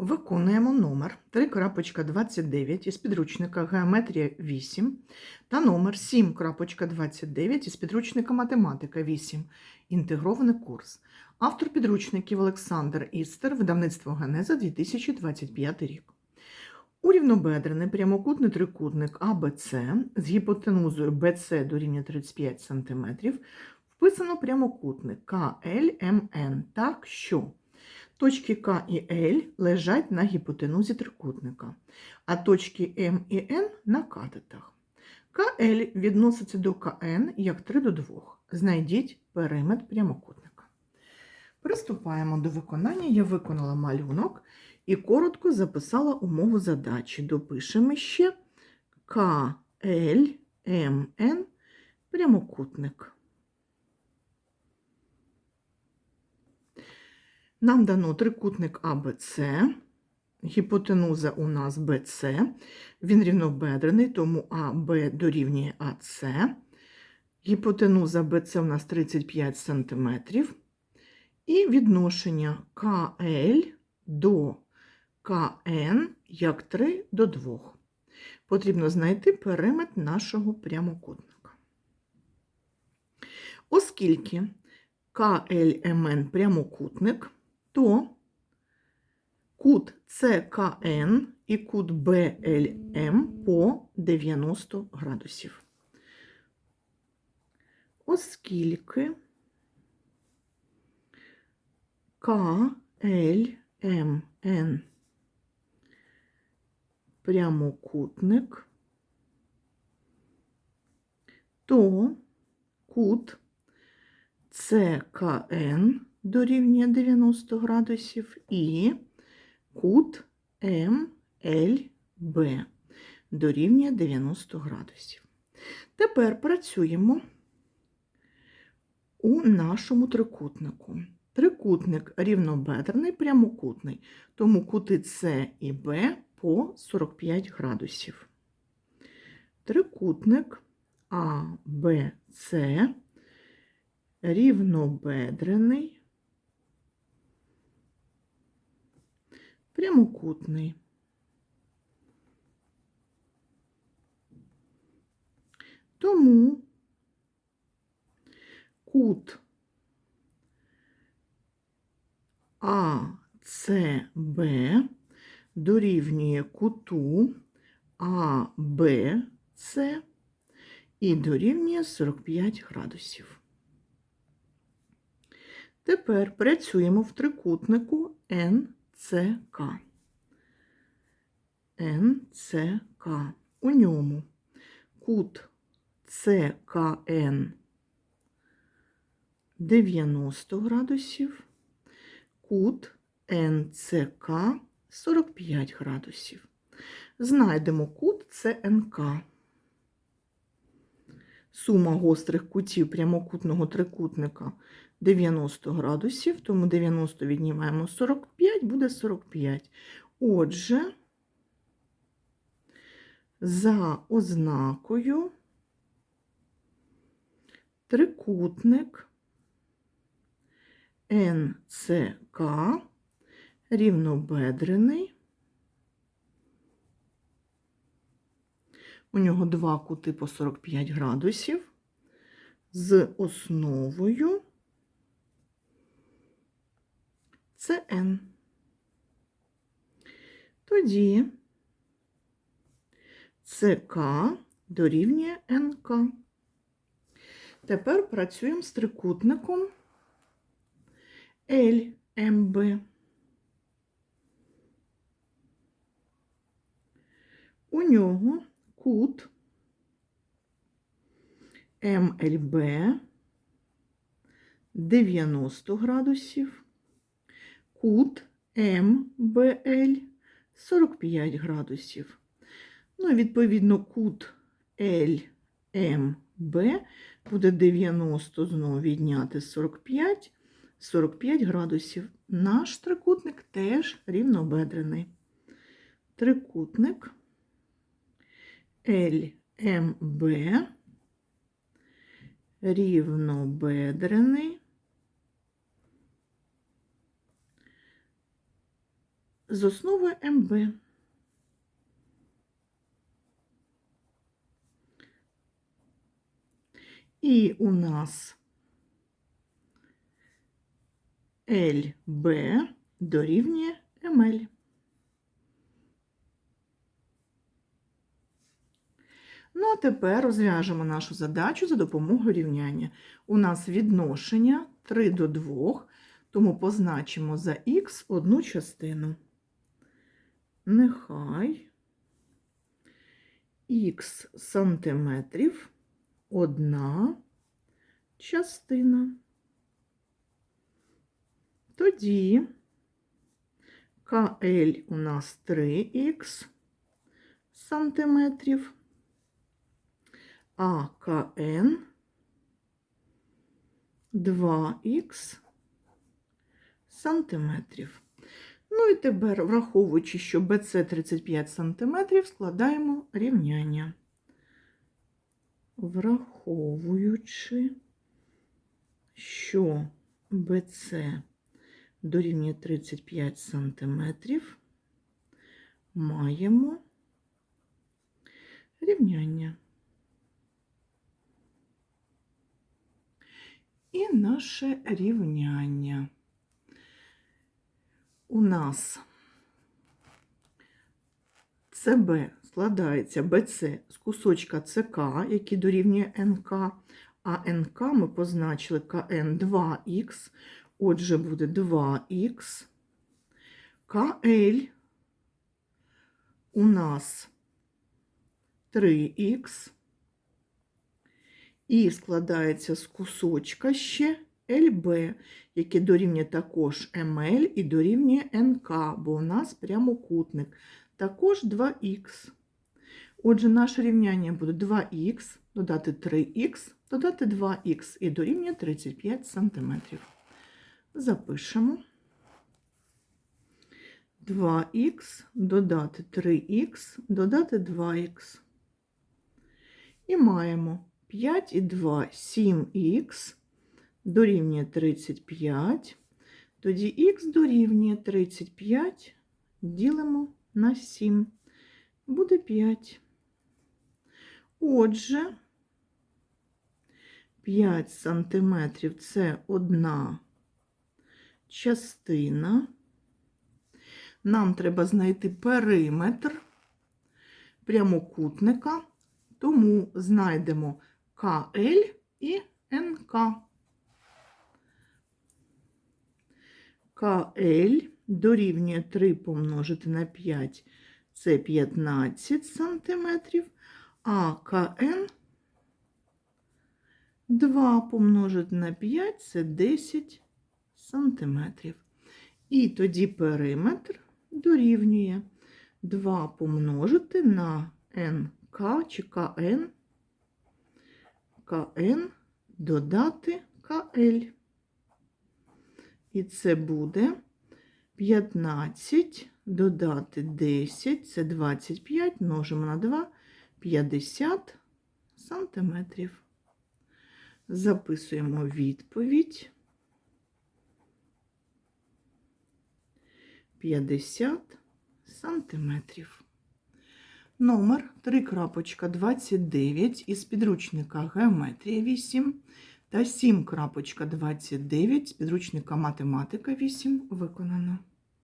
Виконуємо номер 3.29 із підручника Геометрія 8 та номер 7.29 із підручника Математика 8. Інтегрований курс. Автор підручників Олександр Істер, видавництво Генеза 2025 рік. Урівнобедрений прямокутний трикутник АБЦ з гіпотенузою BC до рівня 35 см вписано прямокутник КЛМН так, що Точки К і Л лежать на гіпотенузі трикутника, а точки М і Н на катетах. КЛ відноситься до КН як 3 до 2. Знайдіть периметр прямокутника. Приступаємо до виконання. Я виконала малюнок і коротко записала умову задачі. Допишемо ще КЛ, прямокутник. Нам дано трикутник АБЦ, гіпотенуза у нас БЦ, він рівнобедрений, тому АБ дорівнює АЦ. Гіпотенуза БЦ у нас 35 см. І відношення КЛ до КН як 3 до 2. Потрібно знайти периметр нашого прямокутника. Оскільки КЛМН прямокутник, то кут СКН і кут БЛМ по 90 градусів. Оскільки КЛМН прямокутник, то кут СКН дорівнює 90 градусів і кут МЛБ дорівнює 90 градусів. Тепер працюємо у нашому трикутнику. Трикутник рівнобедрений, прямокутний, тому кути С і Б по 45 градусів. Трикутник АБЦ рівнобедрений, прямокутний. Тому кут АЦБ дорівнює куту АБЦ і дорівнює 45 градусів. Тепер працюємо в трикутнику НЦК. НЦК. У ньому кут ЦКН 90 градусів, кут НЦК 45 градусів. Знайдемо кут ЦНК. Сума гострих кутів прямокутного трикутника 90 градусів, тому 90 віднімаємо 45, буде 45. Отже, за ознакою трикутник НЦК рівнобедрений. У нього два кути по 45 градусів з основою це N. Тоді ЦК дорівнює НК. Тепер працюємо з трикутником LMB. У нього кут МЛБ 90 градусів, кут МБЛ 45 градусів. Ну, відповідно, кут ЛМБ буде 90 знову відняти 45, 45 градусів. Наш трикутник теж рівнобедрений. Трикутник ЛМБ рівнобедрений з основи МБ. І у нас ЛБ дорівнює МЛ. Ну, а тепер розв'яжемо нашу задачу за допомогою рівняння. У нас відношення 3 до 2, тому позначимо за х одну частину. Нехай х сантиметрів одна частина. Тоді КЛ у нас 3х сантиметрів, а КН 2х сантиметрів. Ну і тепер, враховуючи, що BC 35 сантиметрів, складаємо рівняння. Враховуючи, що BC дорівнює 35 сантиметрів, маємо рівняння. І наше рівняння. У нас ЦБ складається БЦ з кусочка ЦК, який дорівнює НК, а НК ми позначили КН 2х, отже, буде 2х. КЛ у нас 3х. І складається з кусочка ще ЛБ, яке дорівнює також МЛ і дорівнює НК, бо у нас прямокутник. Також 2х. Отже, наше рівняння буде 2х, додати 3х, додати 2х і дорівнює 35 см. Запишемо. 2х, додати 3х, додати 2х. І маємо 5 і 2 7х дорівнює 35. Тоді х дорівнює 35, ділимо на 7. Буде 5. Отже, 5 сантиметрів це одна частина. Нам треба знайти периметр прямокутника, тому знайдемо КЛ і НК. КЛ дорівнює 3 помножити на 5 це 15 сантиметрів, а КН 2 помножити на 5 це 10 сантиметрів. І тоді периметр дорівнює 2 помножити на НК чи КН, КН додати КЛ. І це буде 15 додати 10, це 25, множимо на 2, 50 сантиметрів. Записуємо відповідь. 50 сантиметрів. Номер 3.29 із підручника Геометрія 8 та 7.29 з підручника Математика 8 виконано.